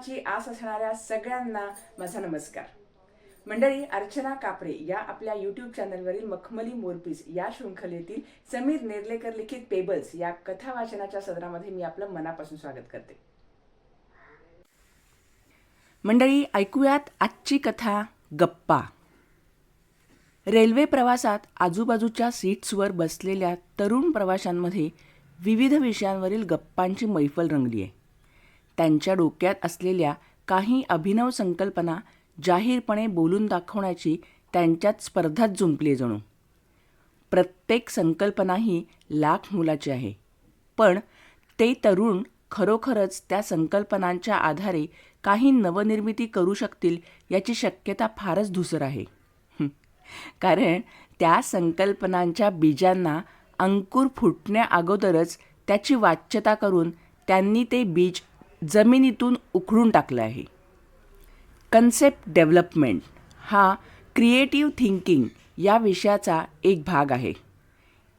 मनाची आस असणाऱ्या सगळ्यांना माझा नमस्कार. मंडळी अर्चना कापरे या आपल्या यूट्यूब चॅनलवरील मखमली मोरपीस या शृंखलेतील समीर नेर्लेकर लिखित पेबल्स या कथा वाचनाच्या सदरामध्ये मी आपलं मनापासून स्वागत करते. मंडळी ऐकूयात आजची कथा गप्पा. रेल्वे प्रवासात आजूबाजूच्या सीट्सवर बसलेल्या तरुण प्रवाशांमध्ये विविध विषयांवरील गप्पांची मैफल रंगली आहे त्यांच्या डोक्यात असलेल्या काही अभिनव संकल्पना जाहीरपणे बोलून दाखवण्याची त्यांच्यात स्पर्धाच जुंपली जणू. प्रत्येक संकल्पना ही लाख मुलाची आहे. पण ते तरुण खरोखरच त्या संकल्पनांच्या आधारे काही नवनिर्मिती करू शकतील याची शक्यता फारच धुसर आहे. कारण त्या संकल्पनांच्या बीजांना अंकुर फुटण्याअगोदरच त्याची वाच्यता करून त्यांनी ते बीज जमिनीतून उखडून टाकलं आहे. कन्सेप्ट डेव्हलपमेंट हा क्रिएटिव्ह थिंकिंग या विषयाचा एक भाग आहे.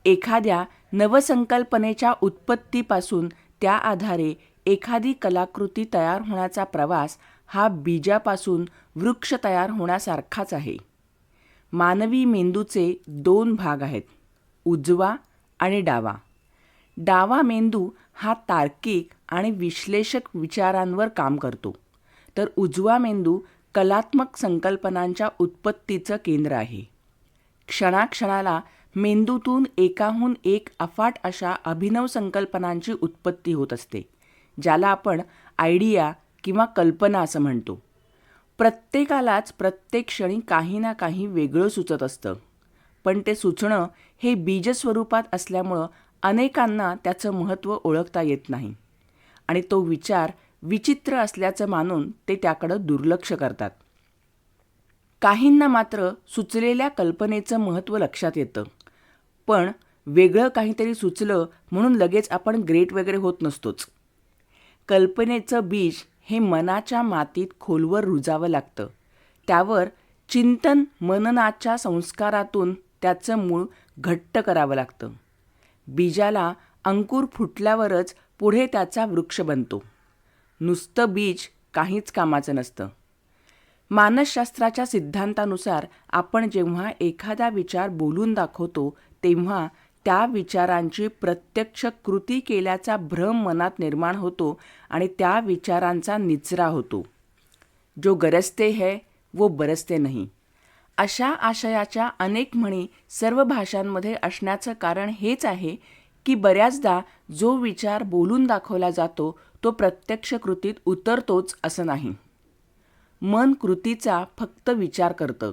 एखाद्या नवसंकल्पनेच्या उत्पत्तीपासून त्या आधारे एखादी कलाकृती तयार होण्याचा प्रवास हा बीजापासून वृक्ष तयार होण्यासारखाच आहे. मानवी मेंदूचे दोन भाग आहेत उजवा आणि डावा. डावा मेंदू हा तार्किक आणि विश्लेषक विचारांवर काम करतो. तर उजवा मेंदू कलात्मक संकल्पनांच्या उत्पत्तीचं केंद्र आहे. क्षणाक्षणाला मेंदूतून एकाहून एक अफाट अशा अभिनव संकल्पनांची उत्पत्ती होत असते ज्याला आपण आयडिया किंवा कल्पना असं म्हणतो. प्रत्येकालाच प्रत्येक क्षणी काही ना काही वेगळं सुचत असतं. पण ते सुचणं हे बीजस्वरूपात असल्यामुळं अनेकांना त्याचं महत्त्व ओळखता येत नाही. आणि तो विचार विचित्र असल्याचं मानून ते त्याकडं दुर्लक्ष करतात. काहींना मात्र सुचलेल्या कल्पनेचं महत्त्व लक्षात येतं. पण वेगळं काहीतरी सुचलं म्हणून लगेच आपण ग्रेट वगैरे होत नसतोच. कल्पनेचं बीज हे मनाच्या मातीत खोलवर रुजावं लागतं. त्यावर चिंतन मननाच्या संस्कारातून त्याचं मूळ घट्ट करावं लागतं. बीजाला अंकुर फुटल्यावरच पुढे त्याचा वृक्ष बनतो. नुसतं बीज काहीच कामाचं नसतं. मानसशास्त्राच्या सिद्धांतानुसार आपण जेव्हा एखादा विचार बोलून दाखवतो तेव्हा त्या विचारांची प्रत्यक्ष कृती केल्याचा भ्रम मनात निर्माण होतो आणि त्या विचारांचा निचरा होतो. जो गरजते है वो बरसते नाही. अशा आशयाच्या अनेक म्हणी सर्व भाषांमध्ये असण्याचं कारण हेच आहे की बऱ्याचदा जो विचार बोलून दाखवला जातो तो प्रत्यक्ष कृतीत उतरतोच असं नाही. मन कृतीचा फक्त विचार करतं.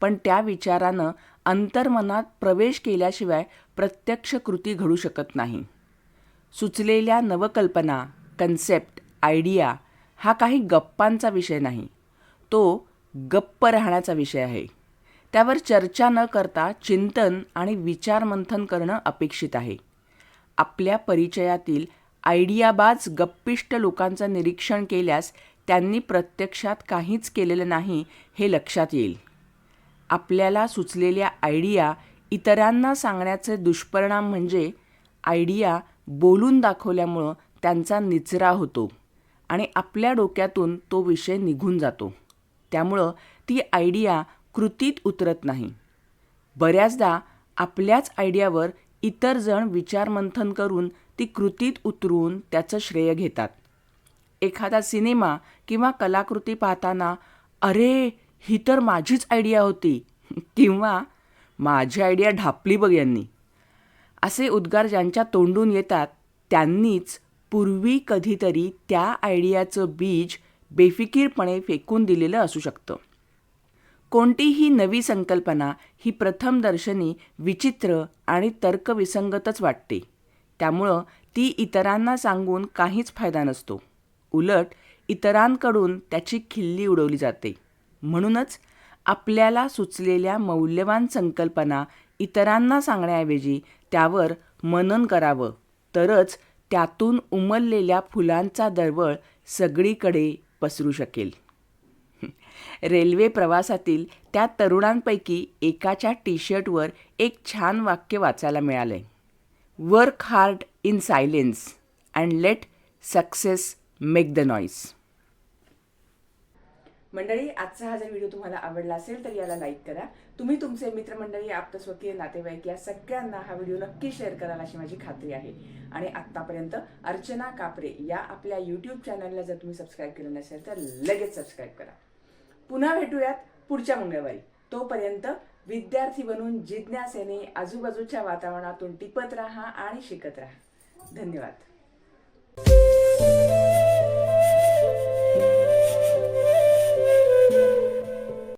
पण त्या विचारानं अंतर्मनात प्रवेश केल्याशिवाय प्रत्यक्ष कृती घडू शकत नाही. सुचलेल्या नवकल्पना कन्सेप्ट आयडिया हा काही गप्पांचा विषय नाही. तो गप्प राहण्याचा विषय आहे. त्यावर चर्चा न करता चिंतन आणि विचारमंथन करणं अपेक्षित आहे. आपल्या परिचयातील आयडियाबाज गप्पिष्ट लोकांचं निरीक्षण केल्यास त्यांनी प्रत्यक्षात काहीच केलेलं नाही हे लक्षात येईल. आपल्याला सुचलेल्या आयडिया इतरांना सांगण्याचे दुष्परिणाम म्हणजे आयडिया बोलून दाखवल्यामुळं त्यांचा निचरा होतो आणि आपल्या डोक्यातून तो विषय निघून जातो. त्यामुळं ती आयडिया कृतीत उतरत नाही. बऱ्याचदा आपल्याच आयडियावर इतर जण विचारमंथन करून ती कृतीत उतरून त्याचं श्रेय घेतात. एखादा सिनेमा किंवा कलाकृती पाहताना अरे ही तर माझीच आयडिया होती. किंवा माझी आयडिया ढापली बघ यांनी. असे उद्गार ज्यांच्या तोंडून येतात त्यांनीच पूर्वी कधीतरी त्या आयडियाचं बीज बेफिकीरपणे फेकून दिलेलं असू शकतं. कोणतीही नवी संकल्पना ही प्रथमदर्शनी विचित्र आणि तर्कविसंगतच वाटते. त्यामुळं ती इतरांना सांगून काहीच फायदा नसतो. उलट इतरांकडून त्याची खिल्ली उडवली जाते. म्हणूनच आपल्याला सुचलेल्या मौल्यवान संकल्पना इतरांना सांगण्याऐवजी त्यावर मनन करावं. तरच त्यातून उमललेल्या फुलांचा दरवळ सगळीकडे पसरू शकेल. रेल्वे प्रवासातील त्या तरुणांपैकी एकाच्या टी शर्टवर एक छान वाक्य वाचायला मिळालंय. Work hard in silence and let success make the noise मंडळी आजचा हा जर व्हिडिओ तुम्हाला आवडला असेल तर याला लाईक करा. तुम्ही तुमचे मित्रमंडळी आप्तस्वकीय नातेवाईक या सगळ्यांना हा व्हिडिओ नक्की शेअर कराल अशी माझी खात्री आहे. आणि आत्तापर्यंत अर्चना कापरे या आपल्या यूट्यूब चॅनलला जर तुम्ही सबस्क्राईब केलं नसेल तर लगेच सबस्क्राईब करा. पुन्हा भेटूयात पुढच्या मंगळवारी. तोपर्यंत विद्यार्थी बनून जिज्ञासेने आजूबाजूच्या वातावरणातून टिपत राहा आणि शिकत राहा. धन्यवाद.